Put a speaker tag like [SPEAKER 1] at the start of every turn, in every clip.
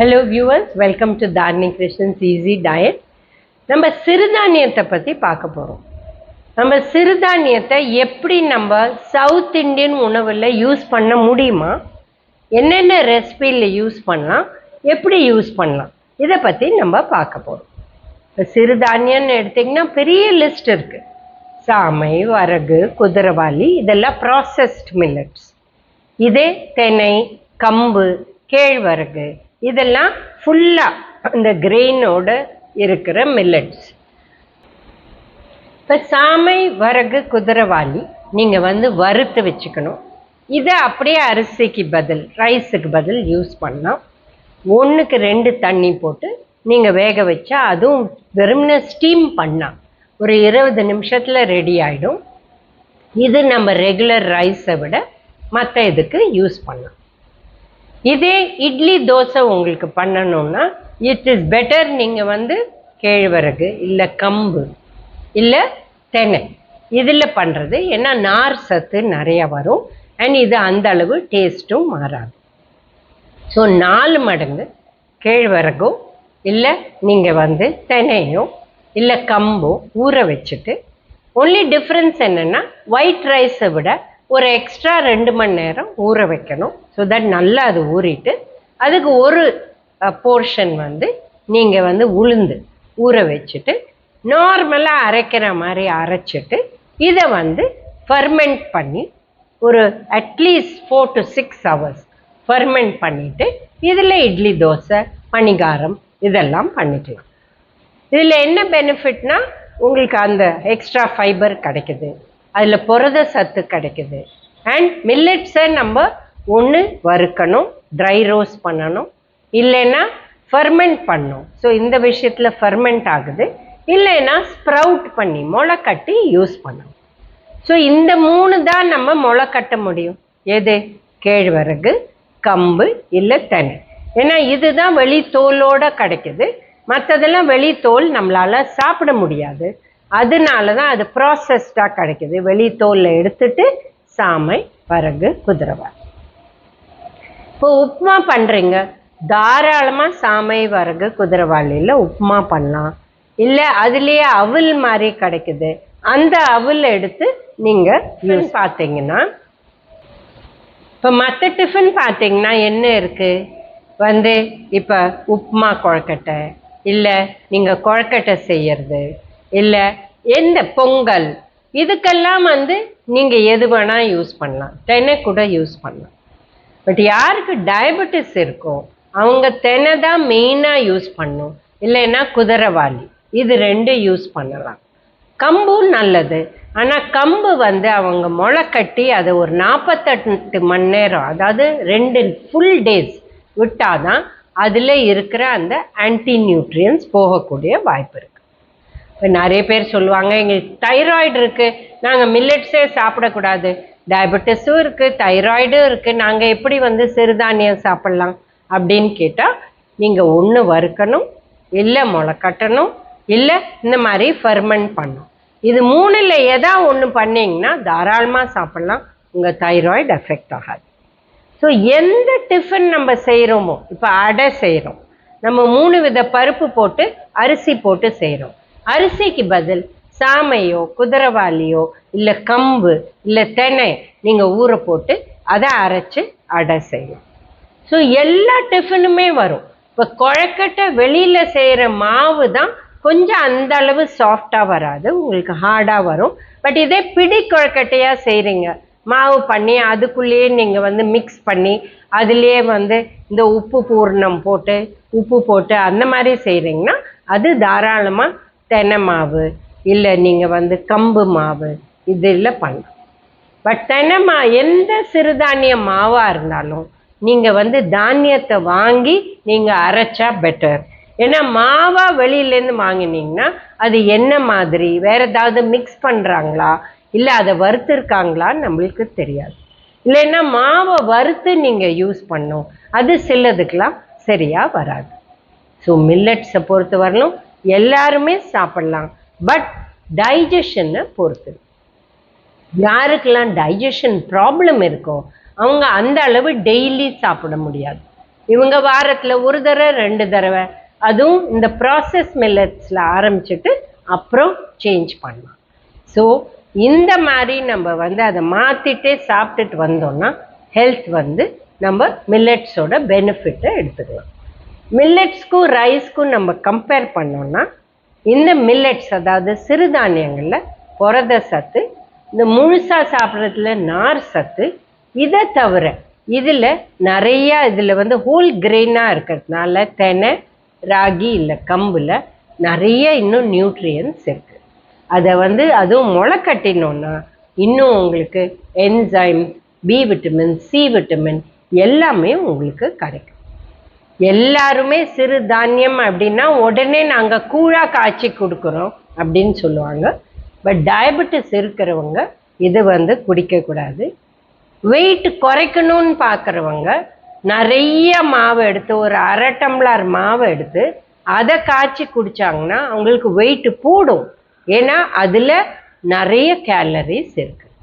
[SPEAKER 1] Hello viewers welcome to Dharani Krishnan's easy diet நம்ம சிறுதானியத்தை பற்றி பார்க்க போகிறோம் நம்ம சிறுதானியத்தை எப்படி நம்ம சவுத் இந்தியன் உணவில் யூஸ் பண்ண முடியுமா? என்னென்ன ரெசிபியில் யூஸ் பண்ணலாம்? எப்படி யூஸ் பண்ணலாம்? இதை பற்றி நம்ம பார்க்க போகிறோம் இப்போ சிறுதானியம்னு எடுத்திங்கன்னா பெரிய லிஸ்ட் இருக்குது சாமை வரகு குதிரவாளி இதெல்லாம் ப்ராசஸ்ட் மில்லட்ஸ் இதே தெனை கம்பு கேழ்வரகு இதெல்லாம் ஃபுல்லாக இந்த கிரெயினோட இருக்கிற மில்லட்ஸ் இப்போ சாமை வரகு குதிரவாளி நீங்கள் வந்து வறுத்து வச்சுக்கணும். இதை அப்படியே அரிசிக்கு பதில் ரைஸுக்கு பதில் யூஸ் பண்ணலாம். ஒன்றுக்கு ரெண்டு தண்ணி போட்டு நீங்கள் வேக வச்சா அதுவும் வெறும்ன ஸ்டீம் பண்ணால் ஒரு இருபது நிமிஷத்தில் ரெடி ஆகிடும் இது நம்ம ரெகுலர் ரைஸை விட மற்ற இதுக்கு யூஸ் பண்ணலாம். இதே இட்லி தோசை உங்களுக்கு பண்ணணும்னா இட் இஸ் பெட்டர் நீங்கள் வந்து கேழ்வரகு இல்லை கம்பு இல்லை தெனை. இதில் பண்ணுறது ஏன்னா நார் சத்து நிறையா வரும். அண்ட் இது அந்த அளவு டேஸ்ட்டும் மாறாது. ஸோ நாலு மடங்கு கேழ்வரகோ இல்லை நீங்கள் வந்து தெனையோ இல்லை கம்போ ஊற வச்சுட்டு ஒன்லி டிஃப்ரென்ஸ் என்னென்னா ஒயிட் ரைஸை விட ஒரு எக்ஸ்ட்ரா ரெண்டு மணி நேரம் ஊற வைக்கணும். ஸோ தட் நல்லா அது ஊறிட்டு அதுக்கு ஒரு போர்ஷன் வந்து நீங்கள் வந்து உளுந்து ஊற வச்சுட்டு நார்மலாக அரைக்கிற மாதிரி அரைச்சிட்டு இதை வந்து ஃபர்மெண்ட் பண்ணி ஒரு at least four to six hours ferment பண்ணிவிட்டு இதில் இட்லி தோசை பணிகாரம் இதெல்லாம் பண்ணிக்கலாம். இதில் என்ன பெனிஃபிட்னால் உங்களுக்கு அந்த எக்ஸ்ட்ரா ஃபைபர் கிடைக்குது. அதில் புரத சத்து கிடைக்குது. அண்ட் மில்லட்ஸை நம்ம ஒன்று வறுக்கணும் ட்ரை ரோஸ் பண்ணணும் இல்லைன்னா ஃபர்மெண்ட் பண்ணணும். ஸோ இந்த விஷயத்தில் ஃபர்மெண்ட் ஆகுது. இல்லைன்னா ஸ்ப்ரவுட் பண்ணி முளை கட்டி யூஸ் பண்ணணும். ஸோ இந்த மூணு தான் நம்ம முளை கட்ட முடியும். எது? கேழ்வரகு கம்பு இல்லை தெனை. ஏன்னா இதுதான் வெளித்தோலோட கிடைக்குது. மற்றதெல்லாம் வெளித்தோல் நம்மளால் சாப்பிட முடியாது. அதனால தான் அது ப்ராசஸ்டாக கிடைக்குது. வெளி தோலில் எடுத்துட்டு சாமை வரகு குதிரவாய் இப்போ உப்புமா பண்ணுறீங்க தாராளமாக சாமை வரகு குதிரவாளியில் உப்புமா பண்ணலாம். இல்லை அதுலேயே அவுல் மாதிரி கிடைக்குது. அந்த அவுல் எடுத்து நீங்கள் பார்த்தீங்கன்னா இப்போ மற்ற டிஃபன் பார்த்தீங்கன்னா என்ன இருக்குது வந்து இப்போ உப்புமா கொழக்கட்டை இல்லை நீங்கள் கொழக்கட்டை செய்யறது இல்லை எந்த பொங்கல்? இதுக்கெல்லாம் வந்து நீங்கள் எது வேணால் யூஸ் பண்ணலாம். தென்னை கூட யூஸ் பண்ணலாம். பட் யாருக்கு டயபெட்டிஸ் இருக்கோ அவங்க தென்னை தான் மெயினாக யூஸ் பண்ணும். இல்லைன்னா குதிரவாளி இது ரெண்டும் யூஸ் பண்ணலாம். கம்பும் நல்லது. ஆனால் கம்பு வந்து அவங்க முளை கட்டி அதை ஒரு நாற்பத்தெட்டு மணி நேரம் அதாவது ரெண்டு ஃபுல் டேஸ் விட்டாதான் அதில் இருக்கிற அந்த ஆன்டி நியூட்ரியன்ஸ் போகக்கூடிய வாய்ப்பு இருக்குது நிறைய பேர் சொல்லுவாங்க எங்களுக்கு தைராய்டு இருக்குது நாங்கள் மில்லட்ஸே சாப்பிடக்கூடாது. டயபெட்டிஸும் இருக்குது தைராய்டும் இருக்குது நாங்கள் எப்படி வந்து சிறுதானியம் சாப்பிட்லாம் அப்படின்னு கேட்டால் நீங்கள் ஒன்று வறுக்கணும் இல்லை முளை கட்டணும் இல்லை இந்த மாதிரி ஃபர்மெண்ட் பண்ணும் இது மூணில் எதா ஒன்று பண்ணிங்கன்னா தாராளமாக சாப்பிட்லாம் உங்கள் தைராய்டு எஃபெக்ட் ஆகாது. ஸோ எந்த டிஃபன் நம்ம செய்கிறோமோ இப்போ அடை செய்கிறோம் நம்ம மூணு வித பருப்பு போட்டு அரிசி போட்டு செய்கிறோம் அரிசிக்கு பதில் சாமையோ குதிரவாளியோ இல்லை கம்பு இல்லை தெனை நீங்கள் ஊற போட்டு அதை அரைச்சி அடை செய்யும் ஸோ எல்லா டிஃபனுமே வரும். இப்போ குழக்கட்டை வெளியில் செய்கிற மாவு தான் கொஞ்சம் அந்த அளவு சாஃப்டாக வராது உங்களுக்கு ஹார்டாக வரும். பட் இதே பிடி குழக்கட்டையாக செய்கிறீங்க மாவு பண்ணி அதுக்குள்ளேயே நீங்கள் வந்து மிக்ஸ் பண்ணி அதுலேயே வந்து இந்த உப்பு பூர்ணம் போட்டு உப்பு போட்டு அந்த மாதிரி செய்கிறீங்கன்னா அது தாராளமாக தென்னை மாவு இல்லை நீங்கள் வந்து கம்பு மாவு இதில் பண்ணலாம். பட் தென்னை மா எந்த சிறுதானிய மாவாக இருந்தாலும் நீங்கள் வந்து தானியத்தை வாங்கி நீங்கள் அரைச்சா பெட்டர் ஏன்னா மாவாக வெளியிலேருந்து வாங்கினீங்கன்னா அது என்ன மாதிரி வேறு ஏதாவது மிக்ஸ் பண்ணுறாங்களா இல்லை அதை வறுத்துருக்காங்களான்னு நம்மளுக்கு தெரியாது. இல்லைன்னா மாவை வறுத்து நீங்கள் யூஸ் பண்ணும் அது சிலதுக்கெலாம் சரியாக வராது. ஸோ மில்லட்ஸை பொறுத்த வரலும் எல்லாருமே சாப்பிட்லாம். பட் டைஜஷனை பொறுத்து. யாருக்கெல்லாம் டைஜஷன் ப்ராப்ளம் இருக்கோ அவங்க அந்த அளவு டெய்லி சாப்பிட முடியாது. இவங்க வாரத்தில் ஒரு தடவை ரெண்டு தடவை. அதுவும் இந்த ப்ராசஸ் மில்லட்ஸில் ஆரம்பிச்சுட்டு அப்புறம் சேஞ்ச் பண்ணலாம். ஸோ இந்த மாதிரி நம்ம வந்து அதை மாற்றிட்டே சாப்பிட்டுட்டு வந்தோம்னா ஹெல்த் வந்து நம்ம மில்லட்ஸோட பெனிஃபிட்டை எடுத்துக்கலாம். மில்லட்ஸ்க்கும் ரைஸ்க்கும் நம்ம கம்பேர் பண்ணோம்னா இந்த மில்லட்ஸ் அதாவது சிறுதானியங்களில் புரத சத்து இந்த முழுசாக சாப்பிட்றதுல நார் சத்து இதை தவிர இதில் நிறையா இதில் வந்து ஹோல் கிரெயினாக இருக்கிறதுனால தெனை ராகி இல்லை கம்பில் நிறைய இன்னும் நியூட்ரியன்ஸ் இருக்குது அதை வந்து அதுவும் முளை கட்டினோன்னா இன்னும் உங்களுக்கு enzyme B vitamin C vitamin எல்லாமே உங்களுக்கு கிடைக்கும். எல்லாருமே சிறு தானியம் அப்படின்னா உடனே நாங்கள் கூழா காய்ச்சி கொடுக்குறோம் அப்படின்னு சொல்லுவாங்க. பட் டயபெட்டிஸ் இருக்கிறவங்க இது வந்து குடிக்கக்கூடாது வெயிட் குறைக்கணும்னு பார்க்குறவங்க நிறைய மாவு எடுத்து ஒரு அரை டம்ளர் மாவு எடுத்து அதை காய்ச்சி குடித்தாங்கன்னா அவங்களுக்கு வெயிட் போடும். ஏன்னா அதில் நிறைய கேலரிஸ் இருக்குது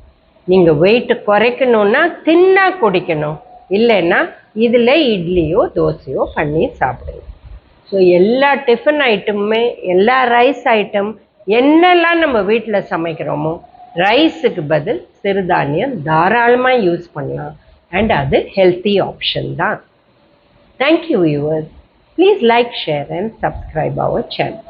[SPEAKER 1] நீங்கள் வெயிட் குறைக்கணுன்னா தின்னா குடிக்கணும். இல்லைன்னா இதில் இட்லியோ தோசையோ பண்ணி சாப்பிடுங்க. ஸோ எல்லா டிஃபன் ஐட்டமுமே எல்லா ரைஸ் ஐட்டம் என்னெல்லாம் நம்ம வீட்டில் சமைக்கிறோமோ ரைஸுக்கு பதில் சிறுதானியம் தாராளமாக யூஸ் பண்ணலாம். அண்ட் அது ஹெல்த்தி ஆப்ஷன் தான். Thank you viewers please like share and subscribe our channel